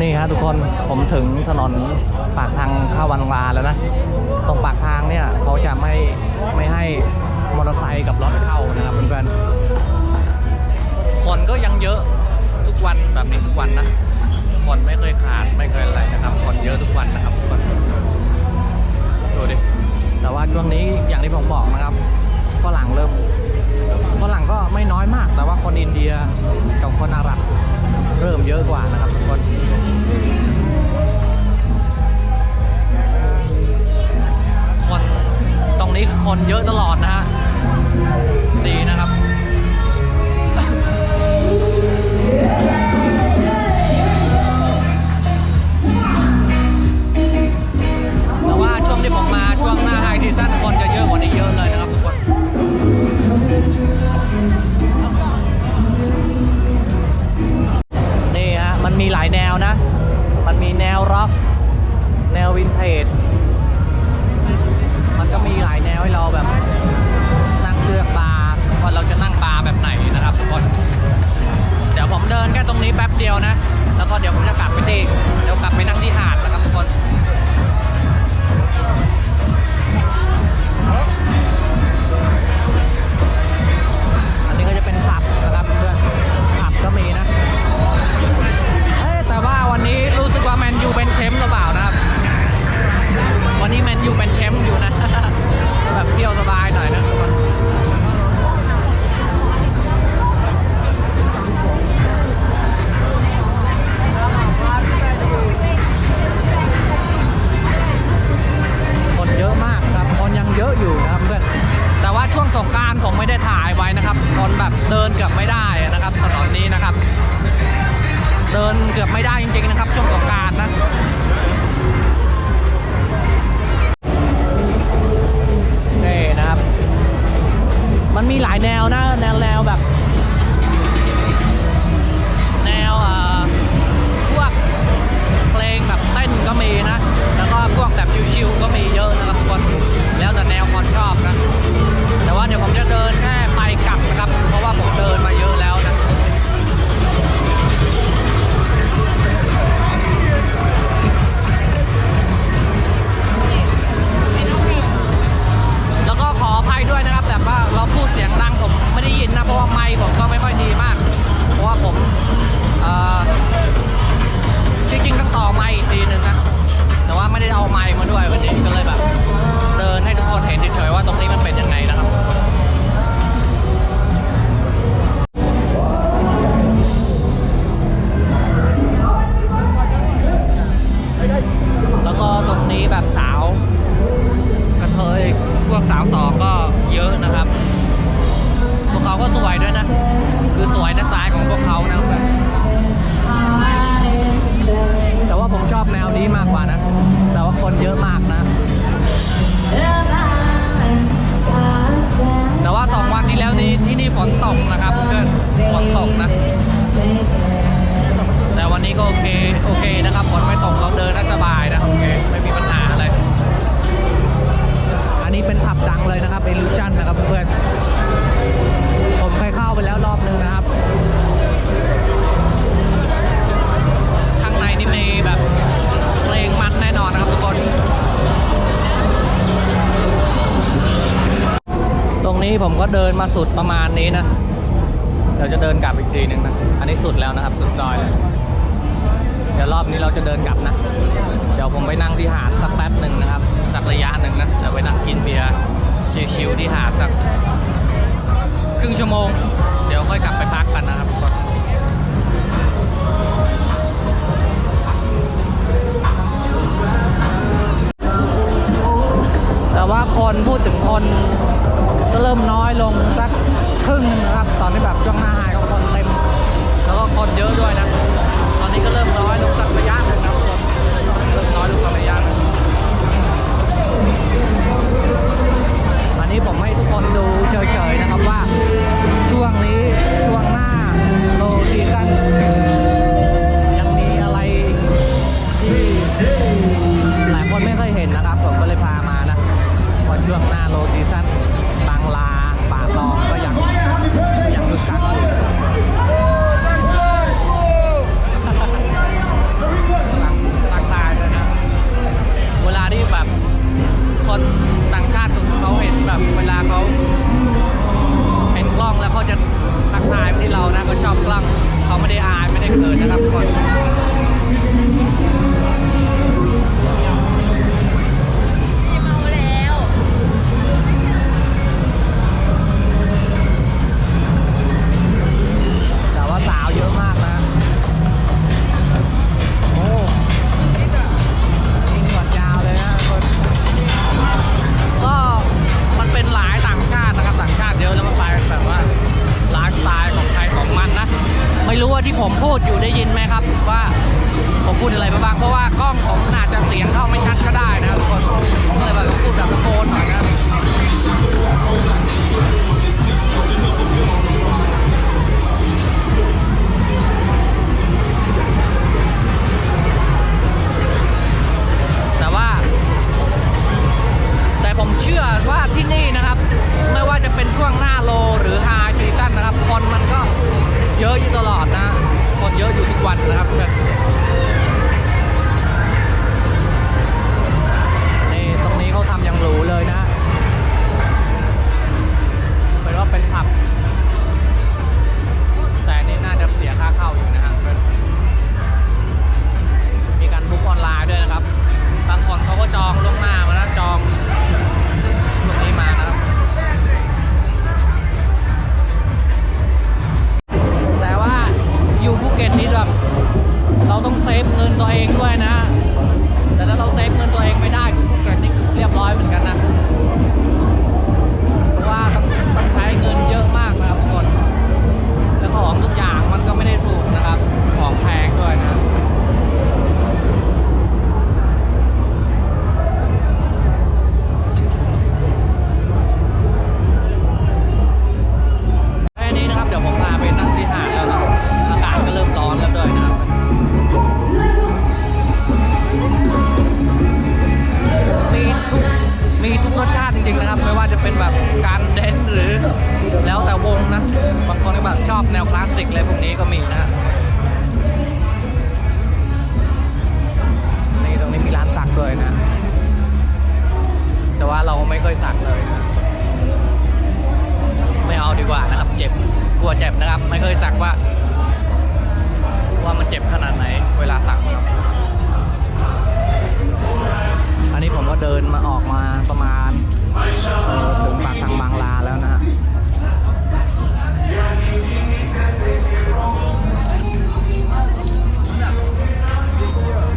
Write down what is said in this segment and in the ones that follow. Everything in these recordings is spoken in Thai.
นี่ฮะทุกคนผมถึงถนนปากทางเข้าวันวาแล้วนะ ตรงปากทางเนี่ยเขาจะไม่ไม่ให้มอเตอร์ไซค์กับรถเข้านะครับเพื่อนๆคนก็ยังเยอะทุกวันแบบนี้ทุกวันนะคนไม่เคยขาดไม่เคยอะไรนะครับ คนเยอะทุกวันนะครับทุกคนดูดิแต่ว่าช่วงนี้อย่างที่ผมบอกนะครับฝรั่งเริ่ม ค่ตรงนี้แป๊บเดียวนะ แล้วก็เดี๋ยวผมจะกลับไปที่เดี๋ยวกลับไปนั่งที่หาดนะครับทุกคนอันนี้ก็จะเป็นผับนะครับเพื่อนผับก็มีนะเอ้แต่ว่าวันนี้รู้สึกว่าแมนยูเป็นแชมป์หรือเปล่านะครับ วันนี้แมนยูเป็นแชมป์อยู่นะแบบเที่ยวสบายหน่อยนะ นวนี้มากกว่านะ แต่ว่าคนเยอะมากนะ แต่ว่าสองวันที่แล้วนี้ที่นี่ฝนตกนะครับเพื่อนฝนตกนะ แต่วันนี้ก็โอเคโอเคนะครับฝนไม่ตกเราเดินได้สบายนะโอเคไม่มีปัญหาอะไร อันนี้เป็นผับดังเลยนะครับ Illusion นะครับเพื่อน นี้ผมก็เดินมาสุดประมาณนี้นะ เดี๋ยวจะเดินกลับอีกทีนึงนะ อันนี้สุดแล้วนะครับ สุดดอยเดี๋ยวรอบนี้เราจะเดินกลับนะ เดี๋ยวผมไปนั่งที่หาดสักแป๊บหนึ่งนะครับ สักระยะหนึ่งนะเดี๋ยวไปนั่งกินเบียร์ชิลๆที่หาดสักครึ่งชั่วโมง เดี๋ยวค่อยกลับไปพักกันนะครับทุกคนแต่ว่าคนพูดถึงคน ก็เริ่มน้อยลงสักครึ่งหนึ่งนะครับ ตอนที่แบบช่วงหน้าไฮก็คนเต็ม แล้วก็คนเยอะด้วยนะ ไม่รู้ว่าที่ผมพูดอยู่ได้ยินไหมครับ ว่าผมพูดอะไรบ้างเพราะว่ากล้องผมอาจจะเสียงเข้าไม่ชัดก็ได้นะทุกคนก็เลยแบบพูดแบบตะโกนหน่อยนะครับแต่ว่า แต่ผมเชื่อว่าที่นี่นะครับ ไม่ว่าจะเป็นช่วงหน้าโลหรือฮาชีตันนะครับ คนมันก็ เยอะอยู่ตลอดนะ คนเยอะอยู่ทุกวันนะครับเพื่อนนี่ตรงนี้เขาทำอย่างหรูเลยนะเป็นว่าเป็นผับ แต่นนี่น่าจะเสียค่าเข้าอยู่นะครับ รสชาติจริงๆนะครับ ไม่ว่าจะเป็นแบบการเดนหรือแล้วแต่วงนะ บางคนก็แบบชอบแนวคลาสสิกเลยพวกนี้ก็มีนะนี่ตรงนี้มีร้านสักด้วยนะ แต่ว่าเราไม่เคยสักเลยนะ ไม่เอาดีกว่านะครับ เจ็บกลัวเจ็บนะครับ ไม่เคยสักว่า ว่ามันเจ็บขนาดไหน เวลาสักครับ เดินมาออกมาประมาณถึงปากทางบางลาแล้วนะฮะ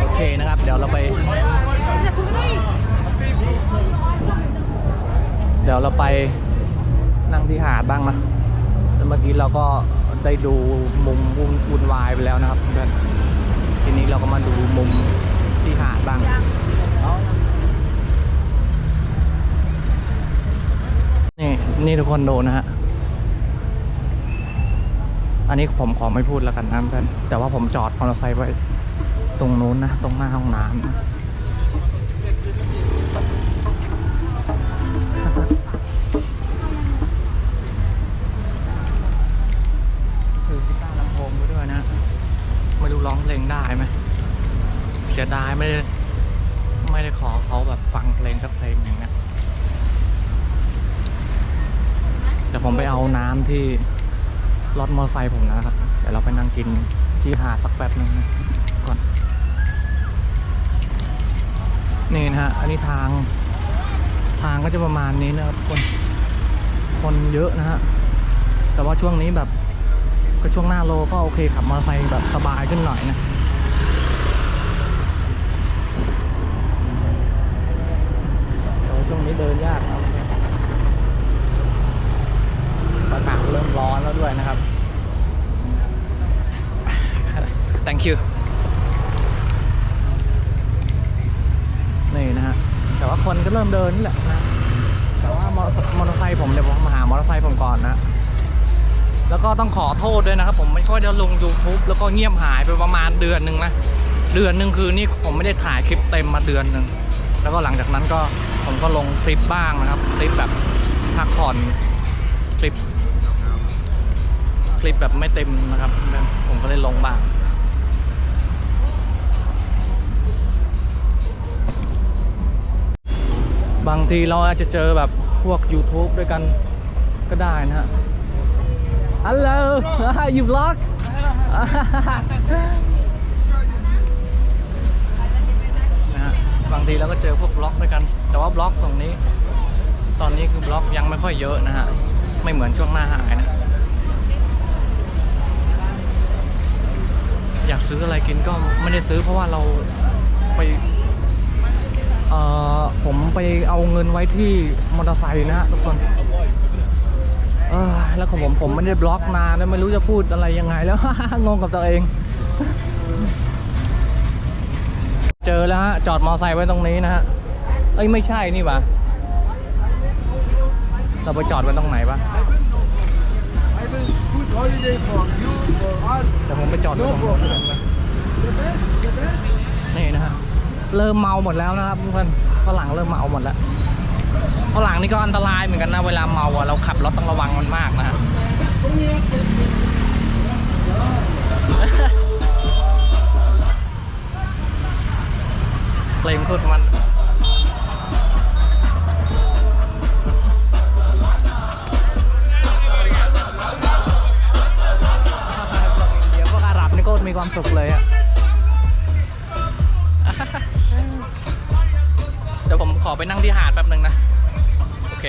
โอเคนะครับ เดี๋ยวเราไป เดี๋ยวเราไปนั่งที่หาดบ้างนะแล้วเมื่อกี้เราก็ได้ดูมุมวุ่นวุ่นวายไปแล้วนะครับเพื่อนทีนี้เราก็มาดูมุมที่หาดบ้าง นี่ทุกคนดูนะฮะ อันนี้ผมขอไม่พูดแล้วกันนะเพื่อนแต่ว่าผมจอดมอเตอร์ไซค์ไว้ตรงนู้นนะ ตรงหน้าห้องน้ำนะ ถมอเตอร์ไซค์ผมนะครับ เดี๋ยวเราไปนั่งกินที่หาดสักแป๊บหนึงก่อน นี่นะฮะ อันนี้ทาง ทางก็จะประมาณนี้นะครับ คน คนเยอะนะฮะ แต่ว่าช่วงนี้แบบก็ช่วงหน้าโลก็โอเคขับมอเตอร์ไซค์แบบสบายขึ้นหน่อยนะแต่ว่าช่วงนี้เดินยากครับอากาศเริ่มร้อนแล้วด้วยนะครับ thank you นี่นะฮะ แต่ว่าคนก็เริ่มเดินนี่แหละนะ แต่ว่ามอเตอร์มอเตอร์ไซค์ผมเดี๋ยวผมมาหามอเตอร์ไซค์ผมก่อนนะ แล้วก็ต้องขอโทษด้วยนะครับ ผมไม่ค่อยได้ลง YouTube แล้วก็เงียบหายไปประมาณเดือนหนึ่งนะ เดือนหนึ่งคือนี่ผมไม่ได้ถ่ายคลิปเต็มมาเดือนหนึ่ง แล้วก็หลังจากนั้นก็ผมก็ลงคลิปบ้างนะครับ คลิปแบบพักผ่อนคลิป คลิปแบบไม่เต็มนะครับ ผมก็เลยลงบ้าง บางทีเราอาจจะเจอแบบพวก YouTube ด้วยกันก็ได้นะฮะฮัลโหล you vlog นะฮะบางทีเราก็เจอพวกบล็อกด้วยกัน แต่ว่าบล็อกตรงนี้ ตอนนี้คือบล็อกยังไม่ค่อยเยอะนะฮะ ไม่เหมือนช่วงหน้าหายนะ อยากซื้ออะไรกินก็ไม่ได้ซื้อเพราะว่าเราไป อ่อผมไปเอาเงินไว้ที่มอเตอร์ไซค์นะฮะทุกคนเออแล้วของผมผมไม่ได้บล็อกนานแล้วไม่รู้จะพูดอะไรยังไงแล้ว งงกับตัวเอง เจอแล้วฮะจอดมอเตอร์ไซค์ไว้ตรงนี้นะฮะเอ้ยไม่ใช่นี่หวะเราไปจอดไว้ตรงไหนปะ I will put holiday for you, for us. เดี๋ยวผมไปจอดตรงนู้น problem. The best, the best. นี่นะฮะ เริ่มเมาหมดแล้วนะครับเพื่อนฝรั่งเริ่มเมาหมดแล้วฝรั่งนี่ก็อันตรายเหมือนกันนะเวลาเมาอะเราขับรถต้องระวังมันมากนะเพลงโคตรมันเดียวพวกอาหรับนี่ก็มีความสุขเลยอะ เดี๋ยวผมขอไปนั่งที่หาดแป๊บหนึ่งนะ โอเค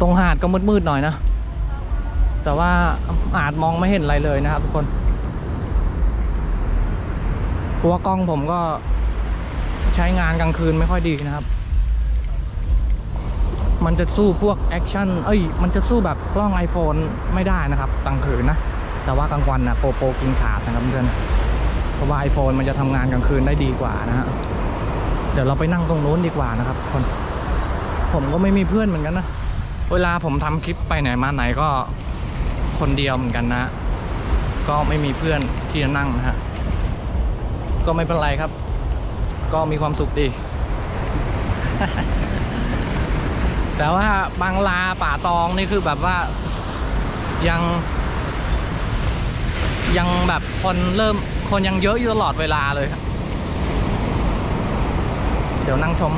ตรงหาดก็มืดๆหน่อยนะ แต่ว่าอาจมองไม่เห็นอะไรเลยนะครับทุกคนเพราะว่ากล้องผมก็ใช้งานกลางคืนไม่ค่อยดีนะครับ มันจะสู้พวกแอคชั่น เอ้ย มันจะสู้แบบกล้อง iPhone ไม่ได้นะครับกลางคืนนะ แต่ว่ากลางวันนะโปรโปรกินขาดนะครับเพื่อน เพราะว่า iPhone มันจะทำงานกลางคืนได้ดีกว่านะฮะเดี๋ยวเราไปนั่งตรงนู้นดีกว่านะครับทุกคนผมก็ไม่มีเพื่อนเหมือนกันนะ เวลาผมทำคลิปไปไหนมาไหนก็คนเดียวเหมือนกันนะ ก็ไม่มีเพื่อนที่จะนั่งนะฮะก็ไม่เป็นไรครับ ก็มีความสุขดี แต่ว่าบางลาป่าตองนี่คือแบบว่ายัง ยังแบบคนเริ่ม คนยังเยอะอยู่ตลอดเวลาเลยครับ เดี๋ยวนั่งชม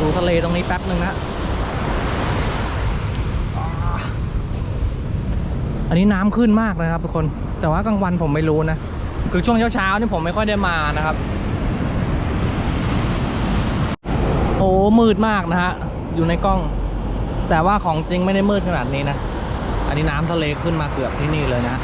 ดูทะเลตรงนี้แป๊บหนึ่งนะอันนี้น้ำขึ้นมากนะครับทุกคน แต่ว่ากลางวันผมไม่รู้นะ คือช่วงเช้าๆนี่ผมไม่ค่อยได้มานะครับ โอ้มืดมากนะฮะ อยู่ในกล้อง แต่ว่าของจริงไม่ได้มืดขนาดนี้นะ อันนี้น้ำทะเลขึ้นมาเกือบที่นี่เลยนะ